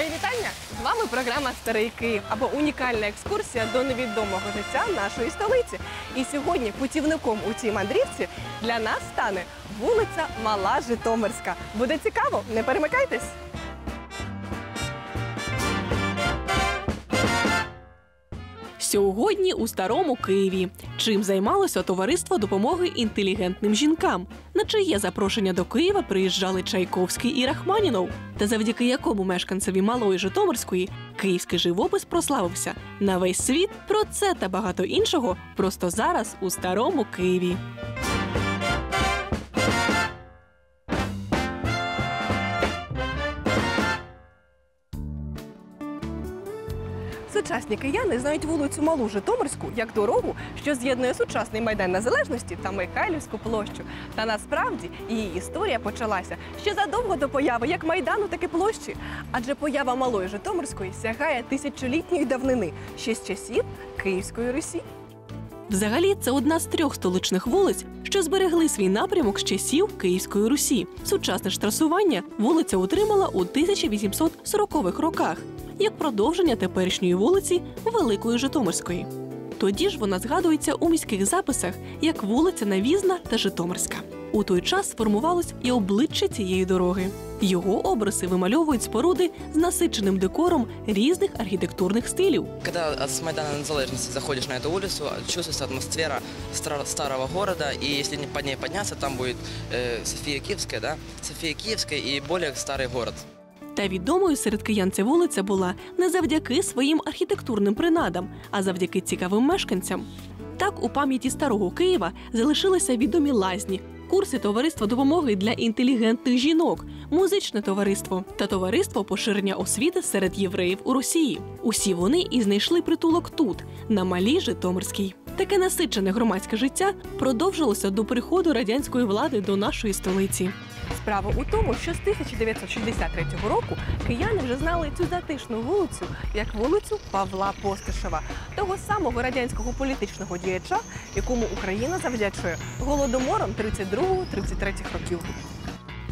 Мої вітання! З вами програма Старий Київ або унікальна екскурсія до невідомого життя нашої столиці. І сьогодні путівником у цій мандрівці для нас стане вулиця Мала Житомирська. Буде цікаво, не перемикайтесь! Сьогодні у старому Києві. Чим займалося товариство допомоги інтелігентним жінкам, на чиє запрошення до Києва приїжджали Чайковський і Рахманінов, та завдяки якому мешканцеві малої Житомирської київський живопис прославився на весь світ. Про це та багато іншого просто зараз у старому Києві. Сучасні кияни знають вулицю Малу Житомирську як дорогу, що з'єднує сучасний майдан незалежності та Михайлівську площу. Та насправді її історія почалася ще задовго до появи як майдану, так і площі. Адже поява малої Житомирської сягає тисячолітньої давнини ще з часів Київської Русі. Взагалі, це одна з трьох столичних вулиць, що зберегли свій напрямок з часів Київської Русі. Сучасне ж трасування вулиця отримала у 1840-х роках як продовження теперішньої вулиці Великої Житомирської. Тоді ж вона згадується у міських записах як вулиця Навізна та Житомирська. У той час сформувалось і обличчя цієї дороги. Його обриси вимальовують споруди з насиченим декором різних архітектурних стилів. Когда с Майдана Незалежности заходишь на эту улицу, чувствуется атмосфера стара- старого города, и если не по ней подняться, там будет э, София Киевская, да? София Киевская и более старый город. Та відомою серед киян ця вулиця була не завдяки своїм архітектурним принадам, а завдяки цікавим мешканцям. Так у пам'яті старого Києва залишилися відомі лазні, курси товариства допомоги для інтелігентних жінок, музичне товариство та товариство поширення освіти серед євреїв у Росії. Усі вони і знайшли притулок тут, на малій Житомирській. Таке насичене громадське життя продовжилося до приходу радянської влади до нашої столиці. Справа у тому, що з 1963 року кияни вже знали цю затишну вулицю як вулицю Павла Постишева, того самого радянського політичного діяча, якому Україна завдячує голодомором 32-33 років.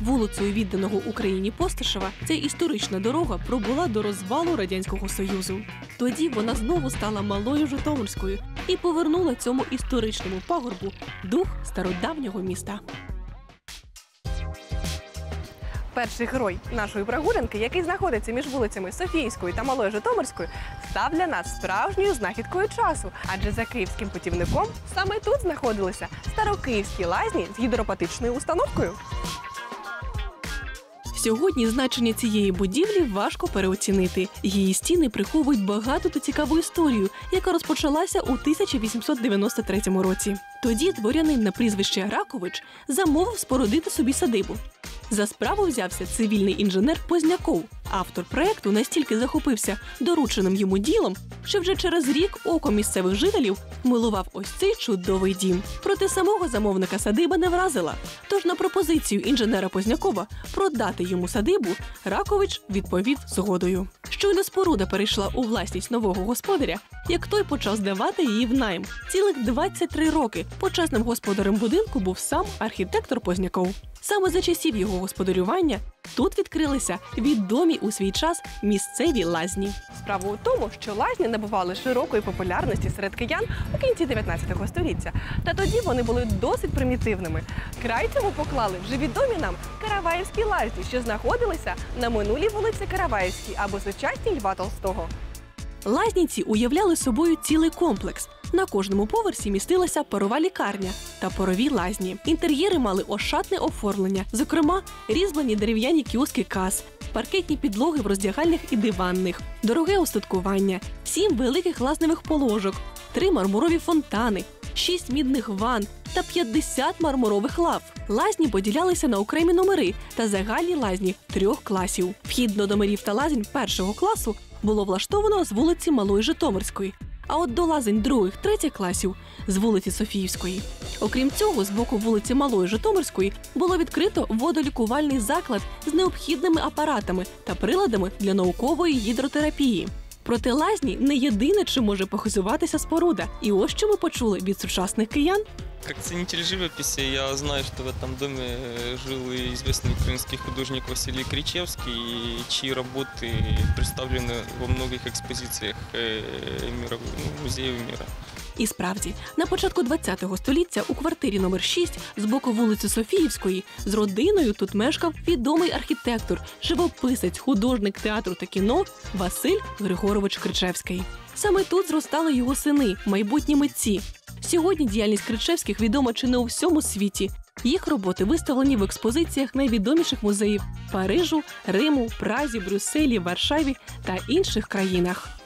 Вулицею відданого Україні Постишева ця історична дорога пробула до розвалу радянського союзу. Тоді вона знову стала малою Житомирською і повернула цьому історичному пагорбу дух стародавнього міста. Перший герой нашої прогулянки, який знаходиться між вулицями Софійською та Малою Житомирською, став для нас справжньою знахідкою часу. Адже за київським путівником саме тут знаходилися старокиївські лазні з гідропатичною установкою. Сьогодні значення цієї будівлі важко переоцінити. Її стіни приховують багато та цікаву історію, яка розпочалася у 1893 році. Тоді дворянин на прізвище Ракович замовив спорудити собі садибу. За справу взявся цивільний інженер Позняков. Автор проекту настільки захопився дорученим йому ділом, що вже через рік око місцевих жителів милував ось цей чудовий дім. Проте самого замовника садиба не вразила. Тож на пропозицію інженера Познякова продати йому садибу Ракович відповів згодою. Щойно споруда перейшла у власність нового господаря, як той почав здавати її в найм. Цілих 23 роки почесним господарем будинку був сам архітектор Позняков. Саме за часів його господарювання тут відкрилися відомі у свій час місцеві лазні. Справа у тому, що лазні набували широкої популярності серед киян у кінці 19 століття. Та тоді вони були досить примітивними. Край цьому поклали вже відомі нам Караваївські лазні, що знаходилися на минулій вулиці Караваївській або сучасній Льва Толстого. Лазніці уявляли собою цілий комплекс. На кожному поверсі містилася парова лікарня та парові лазні. Інтер'єри мали ошатне оформлення, зокрема, різьблені дерев'яні кіоски кас, паркетні підлоги в роздягальних і диванних, дороге устаткування, сім великих лазневих положок, три мармурові фонтани, шість мідних ванн та 50 мармурових лав. Лазні поділялися на окремі номери та загальні лазні трьох класів. Вхід до номерів та лазень першого класу було влаштовано з вулиці Малої Житомирської, а от до лазень других третіх класів з вулиці Софіївської. Окрім цього, з боку вулиці Малої Житомирської було відкрито водолікувальний заклад з необхідними апаратами та приладами для наукової гідротерапії. Проте лазні не єдине, чим може похизуватися споруда. І ось що ми почули від сучасних киян. Как ценитель живописи я знаю, что в этом доме э, жил и известный украинский художник Василий Кричевский, чьи работы представлены во многих экспозициях э, мировых, ну, музеев мира. І справді, на початку ХХ століття у квартирі номер 6 з боку вулиці Софіївської з родиною тут мешкав відомий архітектор, живописець, художник театру та кіно Василь Григорович Кричевський. Саме тут зростали його сини, майбутні митці. Сьогодні діяльність Кричевських відома чи не у всьому світі. Їх роботи виставлені в експозиціях найвідоміших музеїв Парижу, Риму, Празі, Брюсселі, Варшаві та інших країнах.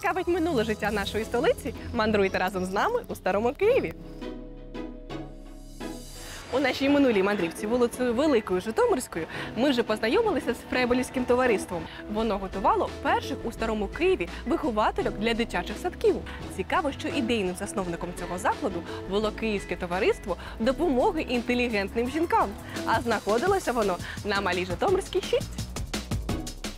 Цікавить минуле життя нашої столиці? Мандруйте разом з нами у старому Києві. У нашій минулій мандрівці вулицею Великою Житомирською ми вже познайомилися з Фрейболівським товариством. Воно готувало перших у старому Києві виховательок для дитячих садків. Цікаво, що ідейним засновником цього закладу було Київське товариство допомоги інтелігентним жінкам. А знаходилося воно на малій Житомирській 6.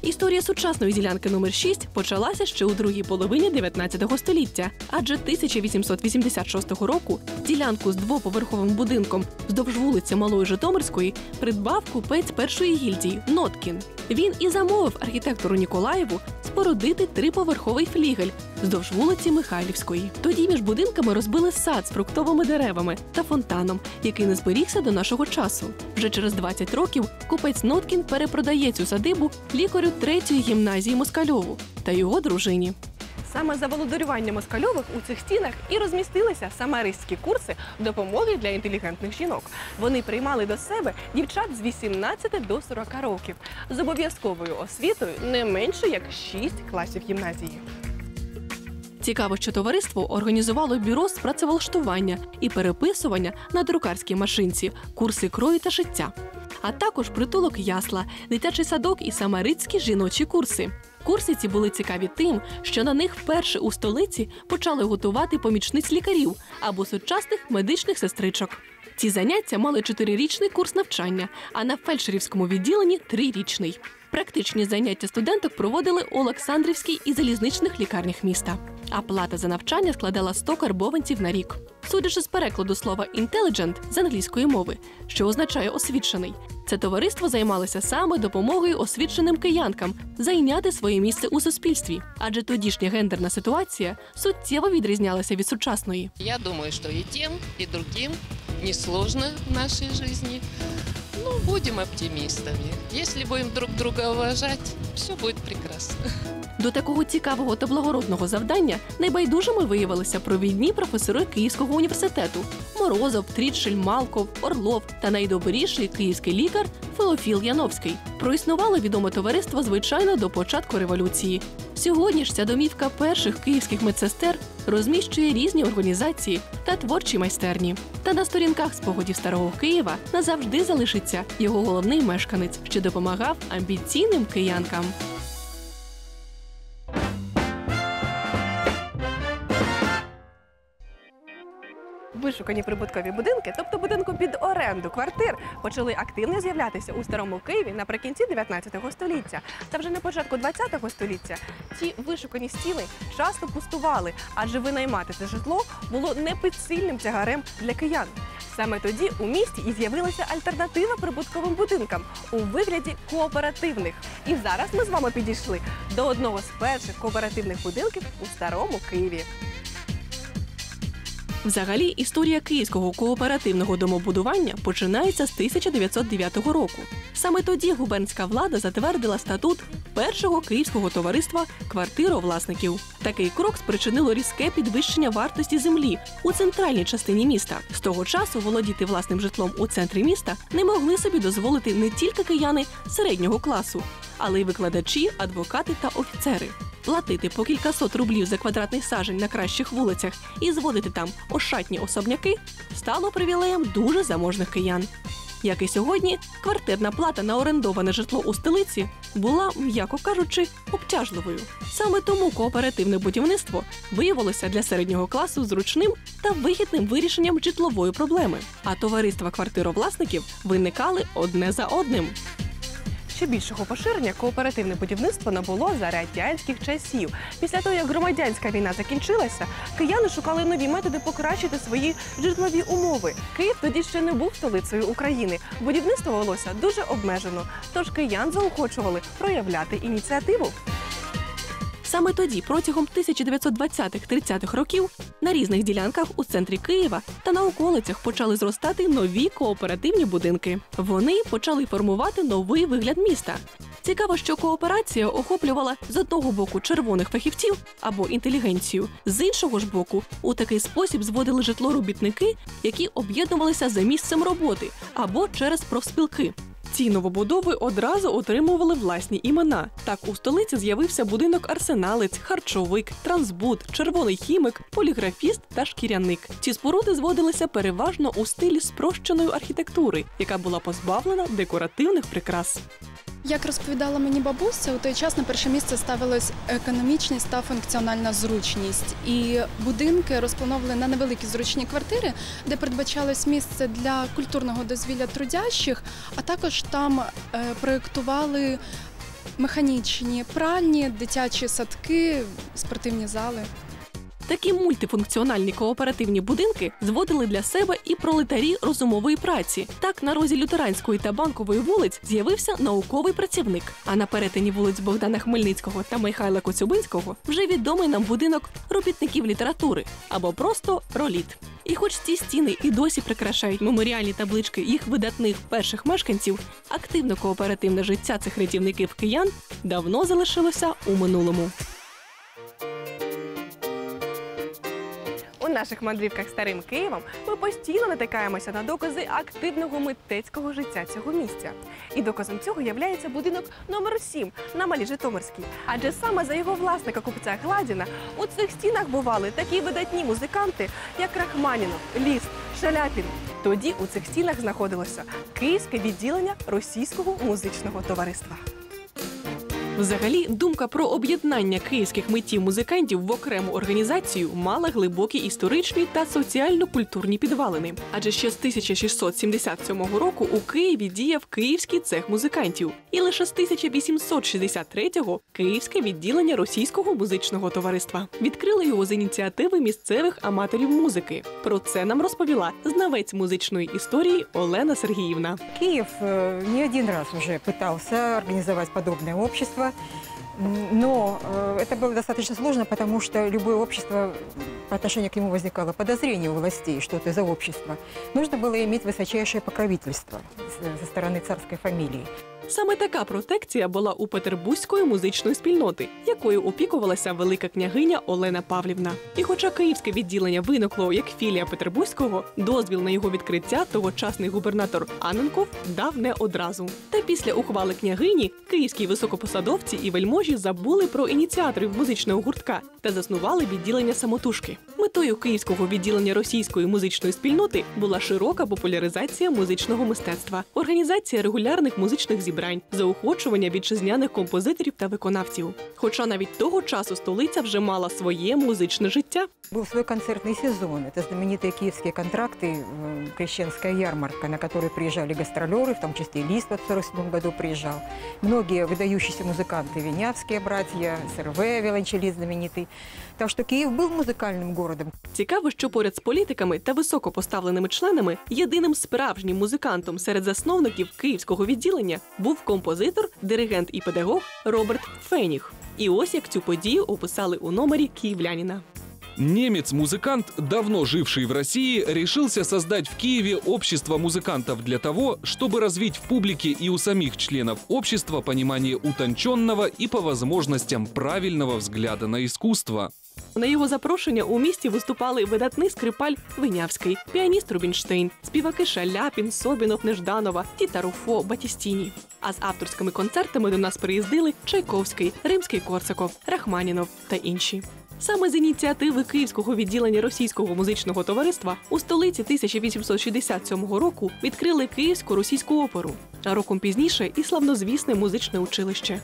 Історія сучасної ділянки номер 6 почалася ще у другій половині 19 століття, адже 1886 року ділянку з двоповерховим будинком вздовж вулиці Малої Житомирської придбав купець першої гільдії Ноткін. Він і замовив архітектору Ніколаєву спорудити триповерховий флігель вздовж вулиці Михайлівської. Тоді між будинками розбили сад з фруктовими деревами та фонтаном, який не зберігся до нашого часу. Вже через 20 років купець Ноткін перепродає цю садибу лікарю третьої гімназії Москальову та його дружині. Саме за володарювання москальових у цих стінах і розмістилися самаристські курси допомоги для інтелігентних жінок. Вони приймали до себе дівчат з 18 до 40 років з обов'язковою освітою не менше як 6 класів гімназії. Цікаво, що товариство організувало бюро з працевлаштування і переписування на друкарській машинці, курси крою та шиття, а також притулок ясла, дитячий садок і самарицькі жіночі курси. Курси ці були цікаві тим, що на них вперше у столиці почали готувати помічниць лікарів або сучасних медичних сестричок. Ці заняття мали чотирирічний курс навчання, а на фельдшерівському відділенні трирічний. Практичні заняття студенток проводили у Олександрівській і залізничних лікарнях міста. А плата за навчання складала 100 карбованців на рік. Судячи з перекладу слова «intelligent» з англійської мови, що означає освічений, це товариство займалося саме допомогою освіченим киянкам зайняти своє місце у суспільстві, адже тодішня гендерна ситуація суттєво відрізнялася від сучасної. Я думаю, что и тем, и другим несложно в нашей жизни. Ну, будем оптимистами. Если будем друг друга уважать, все будет прекрасно. До такого цікавого та благородного завдання найбайдужими виявилися провідні професори Київського університету Морозов, Трітшель, Малков, Орлов та найдобріший київський лікар Феофіл Яновський. Проіснувало відоме товариство звичайно до початку революції. Сьогодні ж ця домівка перших київських медсестер розміщує різні організації та творчі майстерні. Та на сторінках спогадів старого Києва назавжди залишиться його головний мешканець, що допомагав амбіційним киянкам. Вишукані прибуткові будинки, тобто будинку під оренду квартир, почали активно з'являтися у старому Києві наприкінці 19 століття. Та вже на початку 20 століття ці вишукані стіни часто пустували, адже винаймати це житло було непідсильним тягарем для киян. Саме тоді у місті і з'явилася альтернатива прибутковим будинкам у вигляді кооперативних. І зараз ми з вами підійшли до одного з перших кооперативних будинків у старому Києві. Взагалі, історія київського кооперативного домобудування починається з 1909 року. Саме тоді губернська влада затвердила статут першого київського товариства квартировласників. Такий крок спричинило різке підвищення вартості землі у центральній частині міста. З того часу володіти власним житлом у центрі міста не могли собі дозволити не тільки кияни середнього класу, але й викладачі, адвокати та офіцери. Платити по кількасот рублів за квадратний сажень на кращих вулицях і зводити там ошатні особняки стало привілеєм дуже заможних киян. Як і сьогодні, квартирна плата на орендоване житло у столиці була, м'яко кажучи, обтяжливою. Саме тому кооперативне будівництво виявилося для середнього класу зручним та вигідним вирішенням житлової проблеми. А товариства квартировласників виникали одне за одним. Ще більшого поширення кооперативне будівництво набуло за радянських часів. Після того, як громадянська війна закінчилася, кияни шукали нові методи покращити свої житлові умови. Київ тоді ще не був столицею України. Будівництво велося дуже обмежено, тож киян заохочували проявляти ініціативу. Саме тоді, протягом 1920-30-х років, на різних ділянках у центрі Києва та на околицях почали зростати нові кооперативні будинки. Вони почали формувати новий вигляд міста. Цікаво, що кооперація охоплювала з одного боку червоних фахівців або інтелігенцію, з іншого ж боку, у такий спосіб зводили житло робітники, які об'єднувалися за місцем роботи або через профспілки. Ці новобудови одразу отримували власні імена. Так у столиці з'явився будинок Арсеналець, харчовик, трансбуд, червоний хімик, поліграфіст та шкіряник. Ці споруди зводилися переважно у стилі спрощеної архітектури, яка була позбавлена декоративних прикрас. Як розповідала мені бабуся, у той час на перше місце ставилась економічність та функціональна зручність. І будинки розплановували на невеликі зручні квартири, де передбачалось місце для культурного дозвілля трудящих, а також там е, проєктували механічні пральні, дитячі садки, спортивні зали. Такі мультифункціональні кооперативні будинки зводили для себе і пролетарі розумової праці. Так на розі лютеранської та банкової вулиць з'явився науковий працівник. А на перетині вулиць Богдана Хмельницького та Михайла Коцюбинського вже відомий нам будинок робітників літератури або просто роліт. І хоч ці стіни і досі прикрашають меморіальні таблички їх видатних перших мешканців, активно кооперативне життя цих рятівників киян давно залишилося у минулому. Наших мандрівках старим Києвом ми постійно натикаємося на докази активного митецького життя цього місця. І доказом цього являється будинок номер 7 на Малій Житомирській. Адже саме за його власника купця Гладіна у цих стінах бували такі видатні музиканти, як Рахманінов, Ліст, Шаляпін. Тоді у цих стінах знаходилося київське відділення російського музичного товариства. Взагалі, думка про об'єднання київських митців-музикантів в окрему організацію мала глибокі історичні та соціально-культурні підвалини. Адже ще з 1677 року у Києві діяв Київський цех музикантів, і лише з 1863-го Київське відділення російського музичного товариства відкрили його з ініціативи місцевих аматорів музики. Про це нам розповіла знавець музичної історії Олена Сергіївна. Киев э, не один раз уже пытался организовать подобное общество, м, но э, это было достаточно сложно, потому что любое общество, по отношению к нему возникало подозрение у властей, что это за общество. Нужно было иметь высочайшее покровительство с- со стороны царской фамилии. Саме така протекція була у петербурзької музичної спільноти, якою опікувалася велика княгиня Олена Павлівна. І хоча київське відділення виникло як філія петербурзького, дозвіл на його відкриття тогочасний губернатор Аненков дав не одразу. Та після ухвали княгині київські високопосадовці і вельможі забули про ініціаторів музичного гуртка та заснували відділення самотужки. Метою київського відділення російської музичної спільноти була широка популяризація музичного мистецтва, організація регулярних музичних зібрань, заохочування вітчизняних композиторів та виконавців. Хоча навіть того часу столиця вже мала своє музичне життя. Был свой концертный сезон. Это знаменитые киевские контракты, э, крещенская ярмарка, на которую приезжали гастролеры, в том числе и Лист в 1947 году приезжал. Многие выдающиеся музыканты, Винявские братья, СРВ, виолончелист знаменитый. Так что Киев был музыкальным городом. Цікаво, що поряд з політиками та високопоставленими членами єдиним справжнім музикантом серед засновників київського відділення був композитор, диригент і педагог Роберт Феніг. І ось як цю подію описали у номері київлянина. Немец-музыкант, давно живший в России, решился создать в Киеве общество музыкантов для того, чтобы развить в публике и у самих членов общества понимание утонченного и по возможностям правильного взгляда на искусство. На його запрошення у місті виступали видатний скрипаль Винявський, піаніст Рубінштейн, співаки Шаляпін, Собінов, Нежданова, Тіта Руфо, Батістіні. А з авторськими концертами до нас приїздили Чайковський, Римський Корсаков, Рахманінов та інші. Саме з ініціативи Київського відділення російського музичного товариства у столиці 1867 року відкрили Київську російську оперу, а роком пізніше і славнозвісне музичне училище.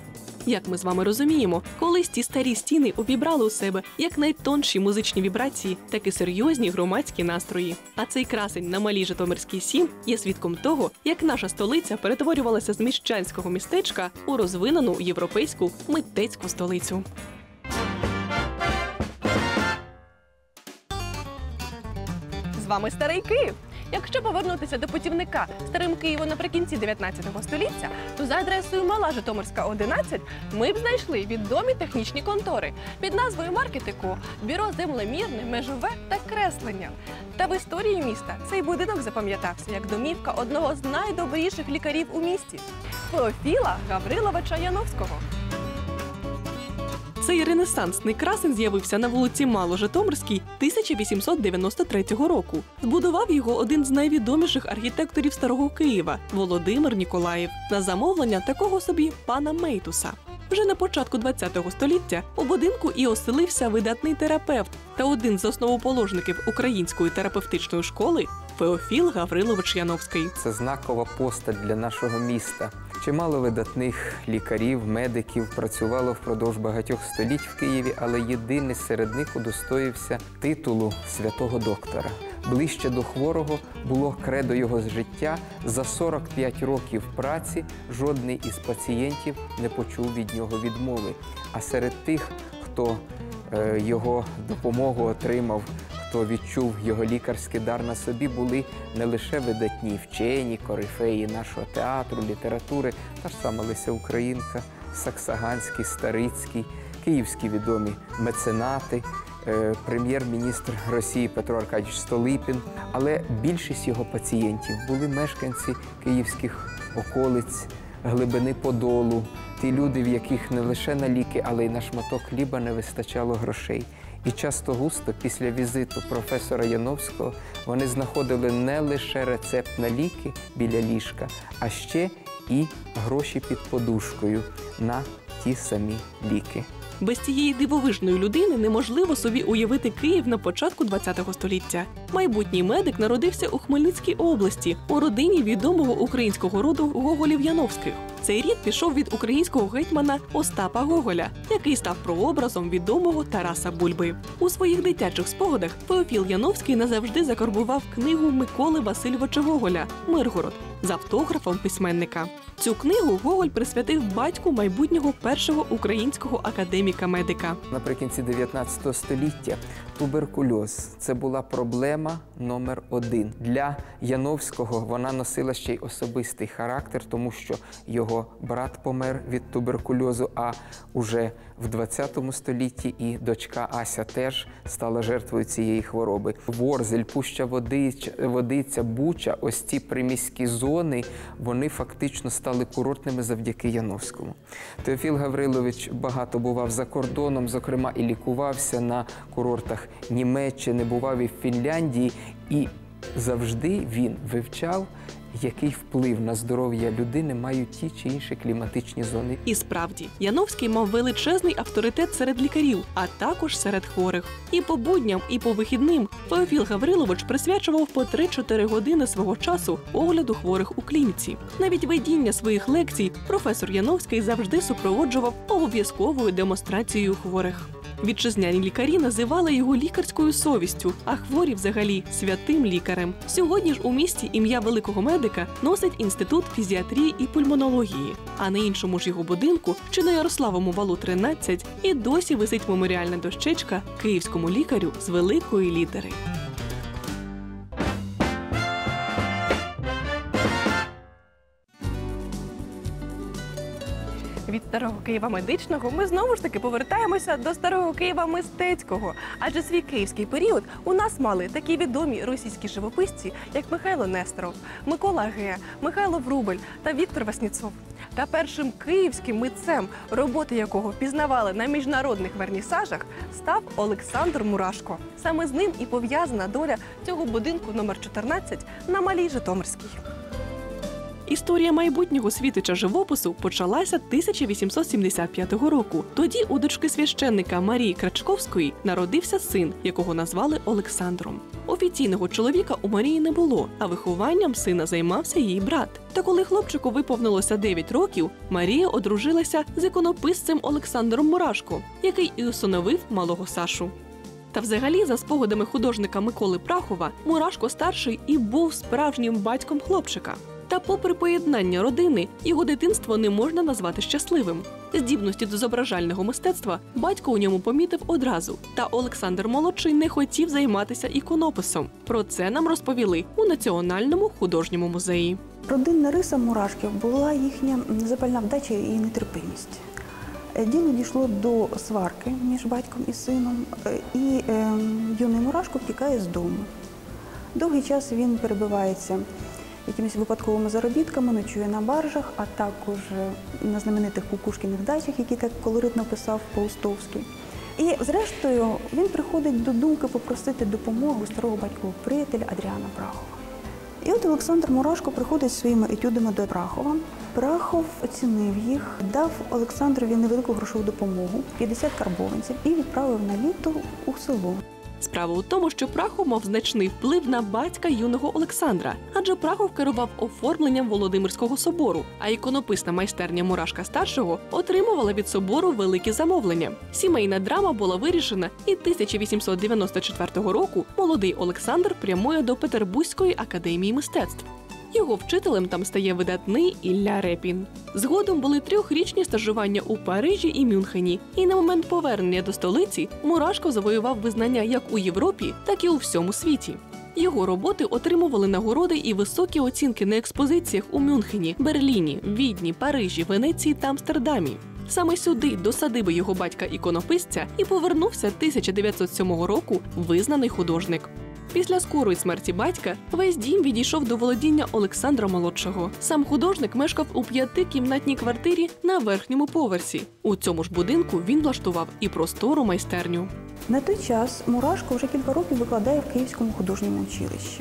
Як ми з вами розуміємо, колись ті старі стіни увібрали у себе як найтонші музичні вібрації, так і серйозні громадські настрої. А цей красень на малій Житомирській 7 є свідком того, як наша столиця перетворювалася з міщанського містечка у розвинену європейську митецьку столицю. З вами старий Київ. Якщо повернутися до путівника старим Києвом наприкінці 19 століття, то за адресою Мала Житомирська 11 ми б знайшли відомі технічні контори під назвою Маркетику, бюро землемірне, межове та креслення. Та в історії міста цей будинок запам'ятався як домівка одного з найдобріших лікарів у місті Феофіла Гавриловича Яновського. Цей ренесансний красень з'явився на вулиці Мало-Житомирській 1893 року. Збудував його один з найвідоміших архітекторів старого Києва Володимир Ніколаєв на замовлення такого собі пана Мейтуса. Вже на початку ХХ століття у будинку і оселився видатний терапевт та один з основоположників української терапевтичної школи Феофіл Гаврилович Яновський. Це знакова постать для нашого міста. Чимало видатних лікарів, медиків працювало впродовж багатьох століть в Києві, але єдиний серед них удостоївся титулу святого доктора. Ближче до хворого було кредо його з життя. За 45 років праці жодний із пацієнтів не почув від нього відмови. А серед тих, хто е, його допомогу отримав, хто відчув його лікарський дар на собі, були не лише видатні вчені, корифеї нашого театру, літератури, та ж сама Леся Українка, Саксаганський, Старицький, київські відомі меценати, е, прем'єр-міністр Росії Петро Аркадійович Столипін. Але більшість його пацієнтів були мешканці київських околиць, глибини Подолу, ті люди, в яких не лише на ліки, але й на шматок хліба не вистачало грошей. І часто густо після візиту професора Яновського вони знаходили не лише рецепт на ліки біля ліжка, а ще і гроші під подушкою на ті самі ліки. Без цієї дивовижної людини неможливо собі уявити Київ на початку ХХ століття. Майбутній медик народився у Хмельницькій області у родині відомого українського роду Гоголів Яновських. Цей рід пішов від українського гетьмана Остапа Гоголя, який став прообразом відомого Тараса Бульби. У своїх дитячих спогадах Феофіл Яновський назавжди закарбував книгу Миколи Васильовича Гоголя Миргород з автографом письменника. Цю книгу Гоголь присвятив батьку майбутнього першого українського академіка-медика. Наприкінці 19 століття туберкульоз це була проблема номер один. Для Яновського вона носила ще й особистий характер, тому що його брат помер від туберкульозу, а уже в 20 столітті і дочка Ася теж стала жертвою цієї хвороби. Ворзель, Пуща Водич, Водиця, Буча, ось ці приміські зони, вони фактично стали курортними завдяки Яновському. Теофіл Гаврилович багато бував за кордоном, зокрема, і лікувався на курортах Німеччини, бував і в Фінляндії, і завжди він вивчав, який вплив на здоров'я людини мають ті чи інші кліматичні зони. І справді, Яновський мав величезний авторитет серед лікарів, а також серед хворих. І по будням, і по вихідним Феофіл Гаврилович присвячував по 3-4 години свого часу огляду хворих у клініці. Навіть ведіння своїх лекцій професор Яновський завжди супроводжував обов'язковою демонстрацією хворих. Вітчизняні лікарі називали його лікарською совістю, а хворі взагалі святим лікарем. Сьогодні ж у місті ім'я великого медика носить інститут фізіатрії і пульмонології. А на іншому ж його будинку, чи на Ярославому валу 13, і досі висить меморіальна дощечка київському лікарю з великої літери. Від старого Києва медичного ми знову ж таки повертаємося до старого Києва мистецького. Адже свій київський період у нас мали такі відомі російські живописці, як Михайло Несторов, Микола Ге, Михайло Врубель та Віктор Васніцов. Та першим київським митцем, роботи якого пізнавали на міжнародних вернісажах, став Олександр Мурашко. Саме з ним і пов'язана доля цього будинку номер 14 на Малій Житомирській. Історія майбутнього світича живопису почалася 1875 року. Тоді у дочки священника Марії Крачковської народився син, якого назвали Олександром. Офіційного чоловіка у Марії не було, а вихованням сина займався її брат. Та коли хлопчику виповнилося 9 років, Марія одружилася з іконописцем Олександром Мурашко, який і усиновив малого Сашу. Та взагалі, за спогадами художника Миколи Прахова, Мурашко старший і був справжнім батьком хлопчика. Та, попри поєднання родини, його дитинство не можна назвати щасливим. Здібності до зображального мистецтва батько у ньому помітив одразу. Та Олександр Молодший не хотів займатися іконописом. Про це нам розповіли у Національному художньому музеї. Родинна риса мурашків була їхня запальна вдача і нетерпимість. Е, Діло дійшло до сварки між батьком і сином, е, і е, юний мурашко втікає з дому. Довгий час він перебивається якимись випадковими заробітками, ночує на баржах, а також е, на знаменитих кукушкіних дачах, які так колоритно писав Паустовський. І зрештою він приходить до думки попросити допомогу старого батькового приятеля Адріана Прахова. І от Олександр Мурашко приходить зі своїми етюдами до Прахова. Прахов оцінив їх, дав Олександрові невелику грошову допомогу 50 карбованців і відправив на літо у село. Справа у тому, що Прахов мав значний вплив на батька юного Олександра, адже Прахов керував оформленням Володимирського собору, а іконописна майстерня Мурашка старшого отримувала від собору великі замовлення. Сімейна драма була вирішена, і 1894 року молодий Олександр прямує до Петербурзької академії мистецтв. Його вчителем там стає видатний Ілля Репін. Згодом були трьохрічні стажування у Парижі і Мюнхені. І на момент повернення до столиці Мурашко завоював визнання як у Європі, так і у всьому світі. Його роботи отримували нагороди і високі оцінки на експозиціях у Мюнхені, Берліні, Відні, Парижі, Венеції та Амстердамі. Саме сюди, до садиби його батька іконописця, і повернувся 1907 року визнаний художник. Після скорої смерті батька весь дім відійшов до володіння Олександра Молодшого. Сам художник мешкав у п'ятикімнатній квартирі на верхньому поверсі. У цьому ж будинку він влаштував і простору майстерню. На той час Мурашко вже кілька років викладає в Київському художньому училищі.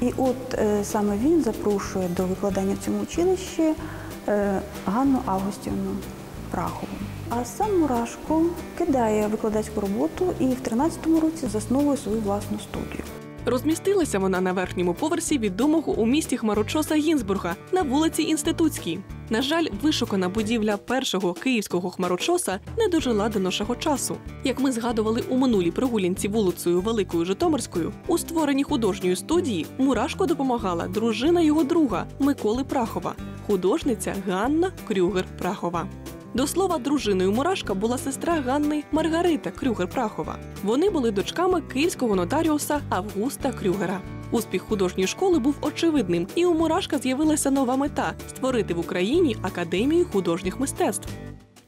І от е, саме він запрошує до викладання в цьому училищі е, Ганну Августівну Прахову. А сам Мурашко кидає викладацьку роботу і в 13-му році засновує свою власну студію. Розмістилася вона на верхньому поверсі відомого у місті хмарочоса Гінзбурга на вулиці Інститутській. На жаль, вишукана будівля першого київського хмарочоса не дожила до нашого часу. Як ми згадували у минулій прогулянці вулицею Великою Житомирською, у створенні художньої студії Мурашко допомагала дружина його друга Миколи Прахова, художниця Ганна Крюгер Прахова. До слова, дружиною Мурашка була сестра Ганни Маргарита Крюгер Прахова. Вони були дочками київського нотаріуса Августа Крюгера. Успіх художньої школи був очевидним, і у Мурашка з'явилася нова мета створити в Україні академію художніх мистецтв.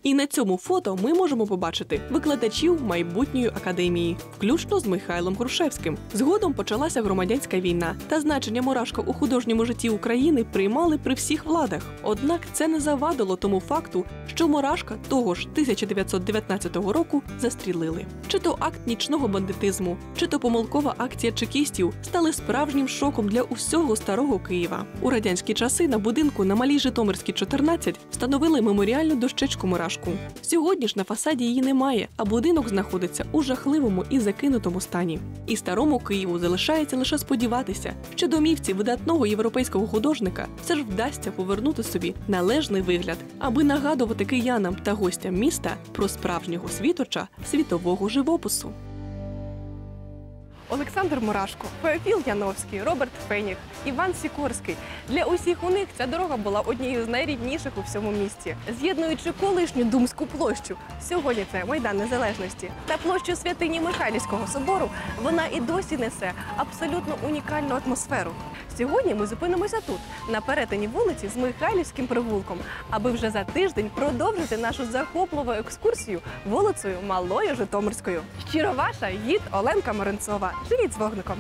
І на цьому фото ми можемо побачити викладачів майбутньої академії, включно з Михайлом Грушевським. Згодом почалася громадянська війна, та значення Мурашка у художньому житті України приймали при всіх владах. Однак це не завадило тому факту, що Мурашка того ж 1919 року застрілили. Чи то акт нічного бандитизму, чи то помилкова акція чекістів стали справжнім шоком для усього старого Києва. У радянські часи на будинку на малій Житомирській 14 встановили меморіальну дощечку Мурашку. Сьогодні ж на фасаді її немає, а будинок знаходиться у жахливому і закинутому стані. І старому Києву залишається лише сподіватися, що домівці видатного європейського художника все ж вдасться повернути собі належний вигляд, аби нагадувати киянам та гостям міста про справжнього світоча світового живопису. Олександр Мурашко, Феофіл Яновський, Роберт Феніх, Іван Сікорський. Для усіх у них ця дорога була однією з найрідніших у всьому місті, з'єднуючи колишню Думську площу. Сьогодні це Майдан Незалежності та площу святині Михайлівського собору. Вона і досі несе абсолютно унікальну атмосферу. Сьогодні ми зупинимося тут, на перетині вулиці з Михайлівським прогулком, аби вже за тиждень продовжити нашу захопливу екскурсію вулицею Малою Житомирською. Щиро ваша гід Оленка Маринцова. Живіть з вогником!